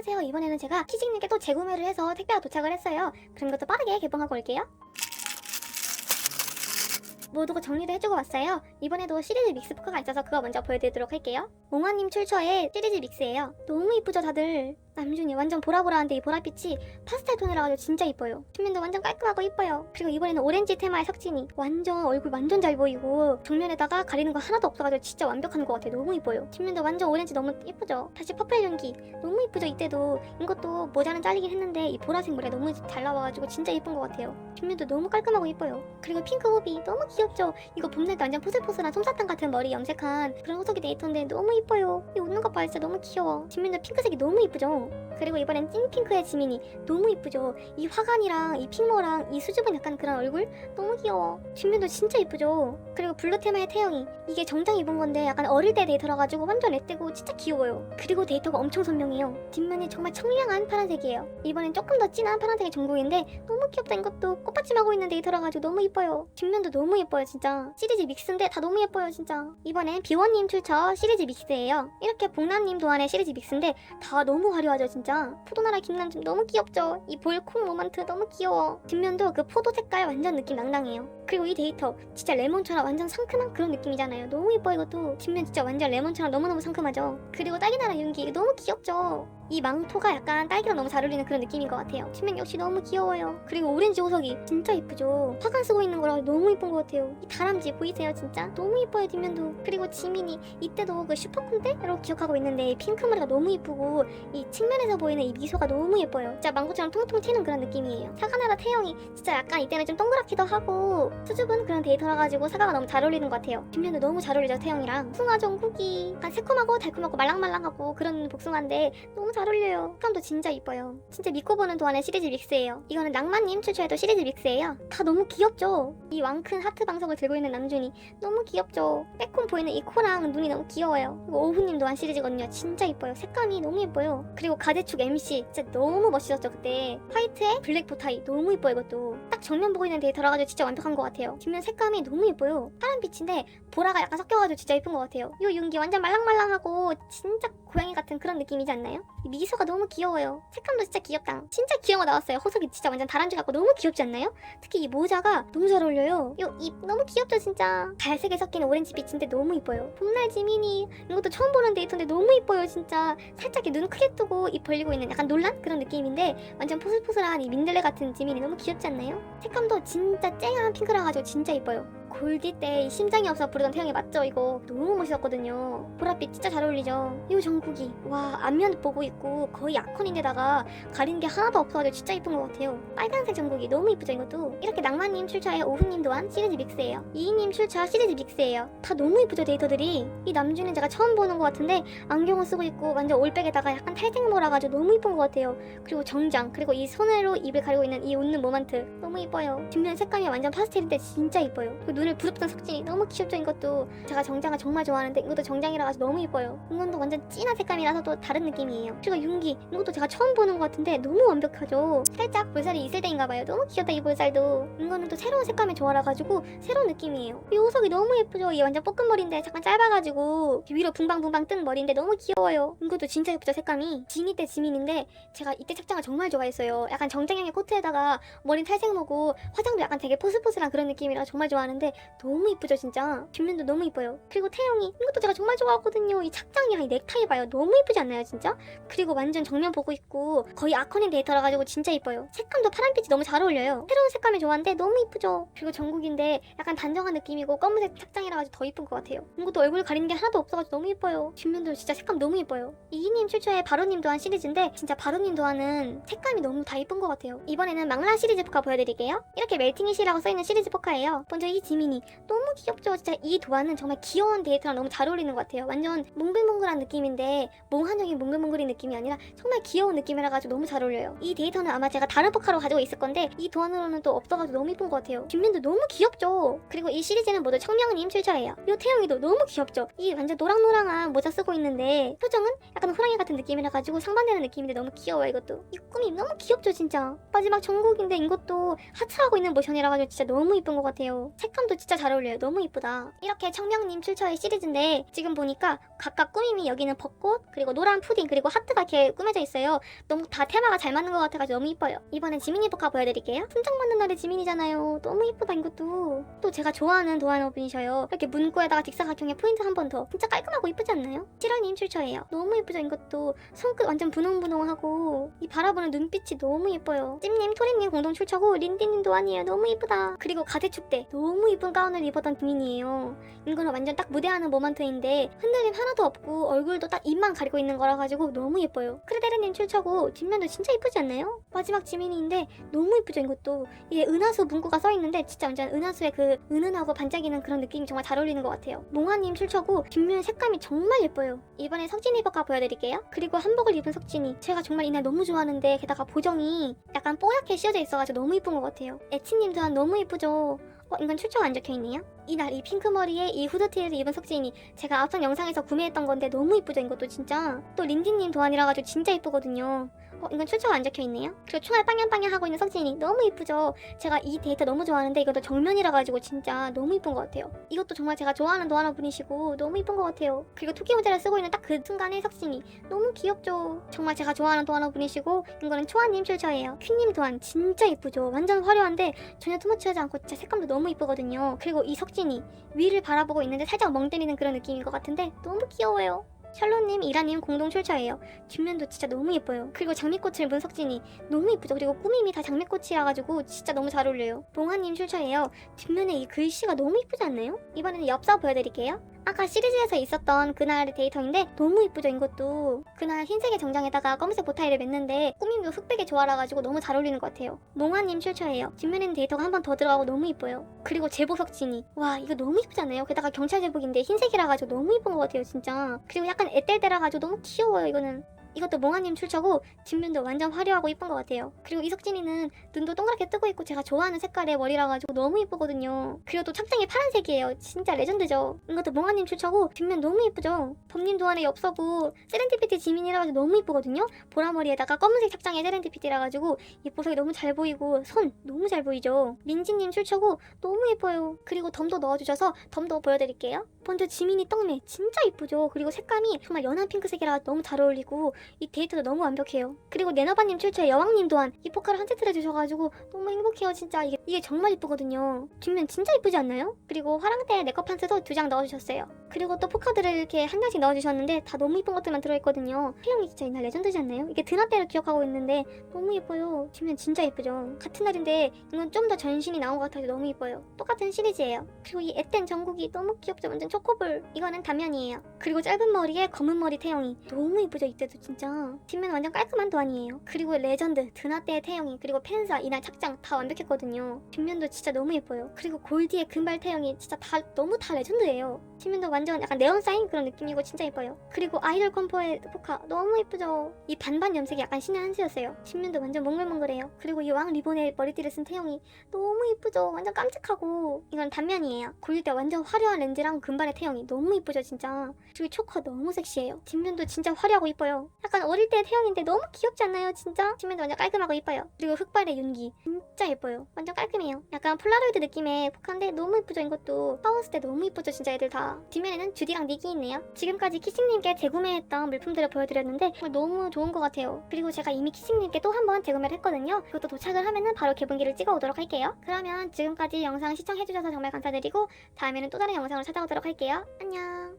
안녕하세요. 이번에는 제가 키직님께 또 재구매를 해서 택배가 도착을 했어요. 그럼 이것도 빠르게 개봉하고 올게요. 모두가 정리를 해주고 왔어요. 이번에도 시리즈 믹스 포크가 있어서 그거 먼저 보여드리도록 할게요. 몽환님 출처의 시리즈 믹스예요. 너무 이쁘죠 다들? 남준이 완전 보라보라한데 이 보랏빛이 파스텔 톤이라 가지고 진짜 이뻐요. 뒷면도 완전 깔끔하고 이뻐요. 그리고 이번에는 오렌지 테마의 석진이 완전 얼굴 완전 잘 보이고 정면에다가 가리는 거 하나도 없어가지고 진짜 완벽한 것 같아요. 너무 이뻐요. 뒷면도 완전 오렌지 너무 이쁘죠? 다시 퍼플 연기 너무 이쁘죠 이때도 이것도 모자는 잘리긴 했는데 이 보라색 머리가 너무 잘 나와가지고 진짜 예쁜 것 같아요. 뒷면도 너무 깔끔하고 이뻐요. 그리고 핑크 호비 너무 귀엽죠? 이거 봄날 때 완전 포슬포슬한 솜사탕 같은 머리 염색한 그런 호석이 데이터인데 너무 이뻐요. 이 웃는 것 봐 진짜 너무 귀여워. 뒷면도 핑크색이 너무 이쁘죠? 그리고 이번엔 찐핑크의 지민이 너무 이쁘죠? 이 화관이랑 이 핑머랑 이 수줍은 약간 그런 얼굴 너무 귀여워. 뒷면도 진짜 이쁘죠? 그리고 블루 테마의 태영이 이게 정장 입은 건데 약간 어릴 때 데이터라가지고 완전 애뜨고 진짜 귀여워요. 그리고 데이터가 엄청 선명해요. 뒷면이 정말 청량한 파란색이에요. 이번엔 조금 더 진한 파란색의 전국인데 너무 귀엽다 이것도 꽃받침하고 있는 데이터라가지고 너무 이뻐요. 뒷면도 너무 예뻐요 진짜. 시리즈 믹스인데 다 너무 예뻐요 진짜. 이번엔 비원님 출처 시리즈 믹스예요. 이렇게 복남님 도안의 시리즈 믹스인데 다 너무 화려하 죠 진짜. 포도나라 김남준 너무 귀엽죠. 이 볼콩 모먼트 너무 귀여워. 뒷면도 그 포도 색깔 완전 느낌 낭낭해요. 그리고 이 데이터 진짜 레몬처럼 완전 상큼한 그런 느낌이잖아요. 너무 예뻐 이것도. 뒷면 진짜 완전 레몬처럼 너무너무 상큼하죠. 그리고 딸기나라 윤기 너무 귀엽죠. 이 망토가 약간 딸기랑 너무 잘 어울리는 그런 느낌인 것 같아요. 뒷면 역시 너무 귀여워요. 그리고 오렌지 호석이 진짜 이쁘죠. 화관 쓰고 있는 거라 너무 이쁜 것 같아요. 이 다람쥐 보이세요 진짜? 너무 이뻐요 뒷면도. 그리고 지민이 이때도 그 슈퍼콘테로 기억하고 있는데 핑크 머리가 너무 이쁘고 이 측면에서 보이는 이 미소가 너무 예뻐요. 진짜 망고처럼 통통 튀는 그런 느낌이에요. 사과나라 태영이 진짜 약간 이때는 좀 동그랗기도 하고 수줍은 그런 데이터라 가지고 사과가 너무 잘 어울리는 것 같아요. 뒷면도 너무 잘 어울리죠 태영이랑. 복숭아 전국이 약간 새콤하고 달콤하고 말랑말랑하고 그런 복숭아인데 너무 잘 어울려요. 색감도 진짜 이뻐요. 진짜 믿고 보는 동안의 시리즈 믹스예요. 이거는 낭만님 출처에도 시리즈 믹스예요. 다 너무 귀엽죠? 이 왕큰 하트 방석을 들고 있는 남준이 너무 귀엽죠? 빼꼼 보이는 이 코랑 눈이 너무 귀여워요. 그리고 오후님 또한 시리즈거든요. 진짜 이뻐요. 색감이 너무 예뻐요. 그리고 가재축 MC 진짜 너무 멋있었죠 그때. 화이트에 블랙 보타이 너무 이뻐요 이것도. 딱 정면 보고 있는 데이터라 가지고 진짜 완벽한 것 같아요. 뒷면 색감이 너무 예뻐요. 파란빛인데 보라가 약간 섞여가지고 진짜 예쁜 것 같아요. 이 윤기 완전 말랑말랑하고 진짜 고양이 같은 그런 느낌이지 않나요? 이 미소가 너무 귀여워요. 색감도 진짜 귀엽다. 진짜 귀여운 거 나왔어요. 호석이 진짜 완전 다람쥐 같고 너무 귀엽지 않나요? 특히 이 모자가 너무 잘 어울려요. 요입 너무 귀엽죠 진짜. 갈색에 섞이는 오렌지 빛인데 너무 이뻐요. 봄날 지민이 이것도 처음 보는 데이터인데 너무 이뻐요 진짜. 살짝 이눈 크게 뜨고 입 벌리고 있는 약간 놀란 그런 느낌인데 완전 포슬포슬한 이 민들레 같은 지민이 너무 귀엽지 않나요? 색감도 진짜 쨍한 핑크 라 가지고 진짜 이뻐요. 골디 때이 심장이 없어 부르던 태양이 맞죠? 이거 너무 멋있었거든요. 보랏빛 진짜 잘 어울리죠? 이 정국이. 와 앞면 보고 있고 거의 아콘인데다가 가리는 게 하나도 없어가지고 진짜 이쁜 것 같아요. 빨간색 정국이 너무 이쁘죠 이것도? 이렇게 낭만님 출처의 오후님 또한 시리즈 믹스예요. 이희님 출처 시리즈 믹스예요. 다 너무 이쁘죠 데이터들이? 이 남주는 제가 처음 보는 것 같은데 안경을 쓰고 있고 완전 올백에다가 약간 탈색 몰아가지고 너무 이쁜 것 같아요. 그리고 정장 그리고 이 손으로 입을 가리고 있는 이 웃는 모먼트 너무 이뻐요. 뒷면 색감이 완전 파스텔인데 진짜 이뻐요. 그리고 눈을 부릅뜨는 석진이 너무 귀엽죠 이것도 제가 정장을 정말 좋아하는데 이것도 정장이라 가지고 너무 이뻐요. 이건도 완전 진한 색감이라서 또 다른 느낌이에요. 그리고 윤기 이것도 제가 처음 보는 것 같은데 너무 완벽하죠. 살짝 볼살이 있을 때인가봐요. 너무 귀엽다 이 볼살도. 이거는 또 새로운 색감의 조화라 가지고 새로운 느낌이에요. 이 호석이 너무 예쁘죠. 이 완전 뻐끔머리인데 잠깐 짧아가지고 위로 붕방붕방 뜬 머리인데 너무 귀여워요. 이것도 진짜 예쁘죠 색감이. 지미 때 지민인데 제가 이때 착장을 정말 좋아했어요. 약간 정장형의 코트에다가 머리는 탈색 모고 화장도 약간 되게 포슬포슬한 그런 느낌이라 정말 좋아하는데 너무 이쁘죠 진짜? 뒷면도 너무 이뻐요. 그리고 태영이 이것도 제가 정말 좋아하거든요. 이 착장이랑 이 넥타이 봐요. 너무 이쁘지 않나요 진짜? 그리고 완전 정면 보고 있고 거의 아커닌 데이터라 가지고 진짜 이뻐요. 색감도 파란빛이 너무 잘 어울려요. 새로운 색감이 좋아하는데 너무 이쁘죠? 그리고 전국인데 약간 단정한 느낌이고 검은색 착장이라 가지고 더 이쁜 것 같아요. 이것도 얼굴 가리는 게 하나도 없어가지고 너무 이뻐요. 뒷면도 진짜 색감 너무 이뻐요. 이희님 출처의 바로님 도 한 시리즈인데 진짜 바로님 도안은 색감이 너무 다 이쁜 것 같아요. 이번에는 망라 시리즈 포카 보여드릴게요. 이렇게 멜팅이시라고 써있는 시리즈 포카예요. 먼저 이지 민이 너무 귀엽죠? 진짜 이 도안은 정말 귀여운 데이터랑 너무 잘 어울리는 것 같아요. 완전 몽글몽글한 느낌인데 몽환적인 몽글몽글인 느낌이 아니라 정말 귀여운 느낌이라 가지고 너무 잘 어울려요. 이 데이터는 아마 제가 다른 포카로 가지고 있을 건데 이 도안으로는 또 없어가지고 너무 이쁜 것 같아요. 뒷면도 너무 귀엽죠? 그리고 이 시리즈는 모두 청명님 출처예요. 이 태영이도 너무 귀엽죠? 이 완전 노랑노랑한 모자 쓰고 있는데 표정은 약간 호랑이 같은 느낌이라 가지고 상반되는 느낌인데 너무 귀여워요 이것도. 이 꿈이 너무 귀엽죠 진짜. 마지막 전국인데 이것도 하트하고 있는 모션이라 가지고 진짜 너무 이쁜 것 같아요. 색감 도 이것도 진짜 잘 어울려요. 너무 이쁘다. 이렇게 청명님 출처의 시리즈인데 지금 보니까 각각 꾸밈이 여기는 벚꽃 그리고 노란 푸딩 그리고 하트가 이렇게 꾸며져 있어요. 너무 다 테마가 잘 맞는 것 같아가지고 너무 이뻐요. 이번엔 지민이 포카 보여드릴게요. 순정 맞는 날의 지민이잖아요. 너무 이쁘다 이것도. 또 제가 좋아하는 도안어 분이셔요. 이렇게 문구에다가 직사각형에 포인트 한 번 더. 진짜 깔끔하고 이쁘지 않나요? 7월님 출처예요. 너무 이쁘죠 이것도. 손끝 완전 분홍분홍하고 이 바라보는 눈빛이 너무 예뻐요. 찜님, 토리님 공동 출처고 린디님 도안이에요. 너무 이쁘다. 그리고 가대축대 너무 이쁜 가운을 입었던 지민이에요. 이거는 완전 딱 무대하는 모먼트인데 흔들림 하나도 없고 얼굴도 딱 입만 가리고 있는 거라 가지고 너무 예뻐요. 크레데르님 출처고 뒷면도 진짜 이쁘지 않나요? 마지막 지민이인데 너무 이쁘죠 이것도. 이게 은하수 문구가 써 있는데 진짜 완전 은하수의 그 은은하고 반짝이는 그런 느낌이 정말 잘 어울리는 것 같아요. 몽환님 출처고 뒷면 색감이 정말 예뻐요. 이번에 석진이 버카 보여드릴게요. 그리고 한복을 입은 석진이 제가 정말 이날 너무 좋아하는데 게다가 보정이 약간 뽀얗게 씌워져 있어가지고 너무 이쁜 것 같아요. 에치님 또한 너무 이쁘죠. 어, 이건 출처가 안 적혀 있네요. 이날 이 핑크 머리에 이 후드티를 입은 석진이 제가 앞선 영상에서 구매했던 건데 너무 이쁘죠 이것도 진짜. 또 린디님 도안이라 가지고 진짜 이쁘거든요. 어, 이건 출처가 안 적혀 있네요. 그리고 총알 빵냥빵냥 하고 있는 석진이 너무 이쁘죠. 제가 이 데이터 너무 좋아하는데 이것도 정면이라 가지고 진짜 너무 이쁜 것 같아요. 이것도 정말 제가 좋아하는 도안어 분이시고 너무 이쁜 것 같아요. 그리고 토끼 모자를 쓰고 있는 딱 그 순간에 석진이 너무 귀엽죠. 정말 제가 좋아하는 도안어 분이시고 이거는 초아님 출처예요. 큐님 도안 진짜 이쁘죠. 완전 화려한데 전혀 투머치하지 않고 진짜 색감도 너무 이쁘거든요. 그리고 이 석진이 위를 바라보고 있는데 살짝 멍 때리는 그런 느낌인 것 같은데 너무 귀여워요. 샬롯님, 이라님 공동 출처예요. 뒷면도 진짜 너무 예뻐요. 그리고 장미꽃을 문 석진이 너무 예쁘죠. 그리고 꾸밈이 다 장미꽃이라 가지고 진짜 너무 잘 어울려요. 몽아님 출처예요. 뒷면에 이 글씨가 너무 예쁘지 않나요? 이번에는 엽서 보여드릴게요. 아까 시리즈에서 있었던 그날의 데이터인데 너무 이쁘죠 이것도. 그날 흰색의 정장에다가 검은색 보타이를 맸는데 꾸밈도 흑백의 조화라가지고 너무 잘 어울리는 것 같아요. 몽아님 출처예요. 뒷면에는 데이터가 한 번 더 들어가고 너무 이뻐요. 그리고 제복 석진이 와 이거 너무 이쁘지 않나요? 게다가 경찰 제복인데 흰색이라 가지고 너무 이쁜 것 같아요 진짜. 그리고 약간 애떨때라 가지고 너무 귀여워요 이거는 이것도 몽아님 출처고 뒷면도 완전 화려하고 이쁜 것 같아요. 그리고 이석진이는 눈도 동그랗게 뜨고 있고 제가 좋아하는 색깔의 머리라 가지고 너무 이쁘거든요. 그리고 또 착장이 파란색이에요. 진짜 레전드죠. 이것도 몽아님 출처고 뒷면 너무 이쁘죠. 범님 도안의 엽서고 세렌디피티 지민이라 가지고 너무 이쁘거든요. 보라머리에다가 검은색 착장의 세렌디피티라 가지고 이 보석이 너무 잘 보이고 손 너무 잘 보이죠. 민지님 출처고 너무 예뻐요. 그리고 덤도 넣어주셔서 덤도 보여드릴게요. 먼저 지민이 떡메 진짜 이쁘죠. 그리고 색감이 정말 연한 핑크색이라 너무 잘 어울리고 이 데이터도 너무 완벽해요. 그리고 네너바님 출처의 여왕님 또한 이 포카를 한 세트를 주셔가지고 너무 행복해요. 진짜 이게, 이게 정말 이쁘거든요. 뒷면 진짜 이쁘지 않나요? 그리고 화랑대 네컷 판스도 두 장 넣어주셨어요. 그리고 또 포카들을 이렇게 한 장씩 넣어주셨는데 다 너무 이쁜 것들만 들어있거든요. 태영이 진짜 이날 레전드지 않나요? 이게 드나때를 기억하고 있는데 너무 예뻐요. 뒷면 진짜 예쁘죠. 같은 날인데 이건 좀 더 전신이 나온 것 같아서 너무 예뻐요. 똑같은 시리즈예요. 그리고 이 에텐 전국이 너무 귀엽죠. 완전 초코볼. 이거는 단면이에요. 그리고 짧은 머리에 검은 머리 태영이 너무 이쁘죠. 이때도 진짜. 뒷면 완전 깔끔한 도안이에요. 그리고 레전드 드나때의 태영이 그리고 펜사 이날 착장 다 완벽했거든요. 뒷면도 진짜 너무 예뻐요. 그리고 골디의 금발 태영이 진짜 다 너무 다 레전드예요. 뒷면도 완전 약간 네온 사인 그런 느낌이고 진짜 예뻐요. 그리고 아이돌 컴포의 포카 너무 예쁘죠. 이 반반 염색이 약간 신의 한 수였어요. 뒷면도 완전 몽글몽글해요. 그리고 이 왕 리본의 머리띠를 쓴 태영이 너무 예쁘죠. 완전 깜찍하고 이건 단면이에요. 골릴 때 완전 화려한 렌즈랑 금발의 태영이 너무 예쁘죠 진짜. 그리고 초커 너무 섹시해요. 뒷면도 진짜 화려하고 이뻐요. 약간 어릴 때 태영인데 너무 귀엽지 않나요 진짜? 뒷면도 완전 깔끔하고 이뻐요. 그리고 흑발의 윤기 진짜 예뻐요. 완전 깔끔해요. 약간 폴라로이드 느낌의 포카인데 너무 예쁘죠 이것도. 파운스 때 너무 예쁘죠 진짜 애들 다. 뒷 면에는 주디랑 닉이 있네요. 지금까지 키싱님께 재구매했던 물품들을 보여드렸는데 정말 너무 좋은 것 같아요. 그리고 제가 이미 키싱님께 또 한 번 재구매를 했거든요. 그것도 도착을 하면은 바로 개봉기를 찍어 오도록 할게요. 그러면 지금까지 영상 시청해주셔서 정말 감사드리고 다음에는 또 다른 영상으로 찾아오도록 할게요. 안녕.